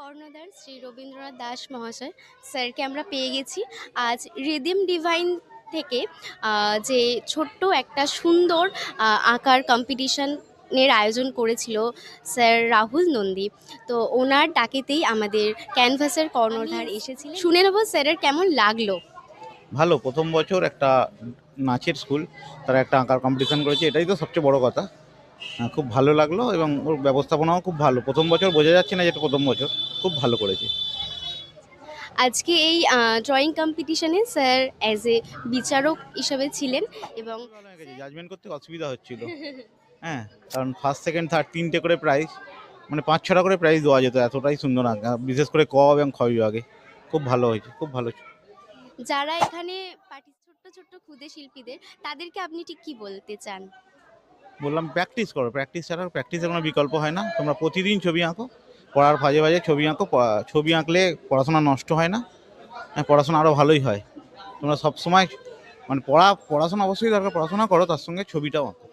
কর্ণধার শ্রী রবীন্দ্রনাথ দাস মহাশয়। স্যারকে আমরা পেয়ে গেছি। আজ রিদিম ডিভাইন থেকে যে ছোট্ট একটা সুন্দর আঁকার কম্পিটিশনের আয়োজন করেছিল স্যার রাহুল নন্দী। তো ওনার ডাকেতেই আমাদের ক্যানভাসের কর্ণধার এসেছিলেন। শুনে নেব স্যারের কেমন লাগল? ভালো প্রথম বছর একটা নাচের স্কুল তারা একটা আঁকার কম্পিটিশন করেছে এটাই তো সবচেয়ে বড় কথা। খুব ভালো লাগল এবং ওর ব্যবস্থাপনাও খুব ভালো। প্রথম বছর বোঝা যাচ্ছে না যেটা প্রথম বছর খুব ভালো করেছে। আজকে এই ড্রয়িং কম্পিটিশনে স্যার অ্যাজ এ বিচারক হিসাবে ছিলেন এবং জাজমেন্ট করতে অসুবিধা হচ্ছিল। হ্যাঁ কারণ ফার্স্ট সেকেন্ড থার্ড তিনটে করে প্রাইজ মানে পাঁচ ছটা করে প্রাইজ দেওয়া যেত এতটাই সুন্দর আঁকা। বিশেষ করে ক এবং খ বিভাগে। খুব ভালো হয়েছে খুব ভালো যারা এখানে ছোট্ট ছোট্ট ক্ষুদে শিল্পীদের তাদেরকে আপনি ঠিক কি বলতে চান? বললাম প্র্যাকটিস করো প্র্যাকটিস ছাড়া প্র্যাকটিসের কোনো বিকল্প হয় না। তোমরা প্রতিদিন ছবি আঁকো। পড়ার ভাজে ভাজে ছবি আঁকো ছবি আঁকলে পড়াশোনা নষ্ট হয় না। হ্যাঁ, পড়াশোনা আরও ভালোই হয়। তোমরা সবসময় মানে পড়া পড়াশোনা অবশ্যই দরকার পড়াশোনা করো তার সঙ্গে ছবিটাও আঁকো।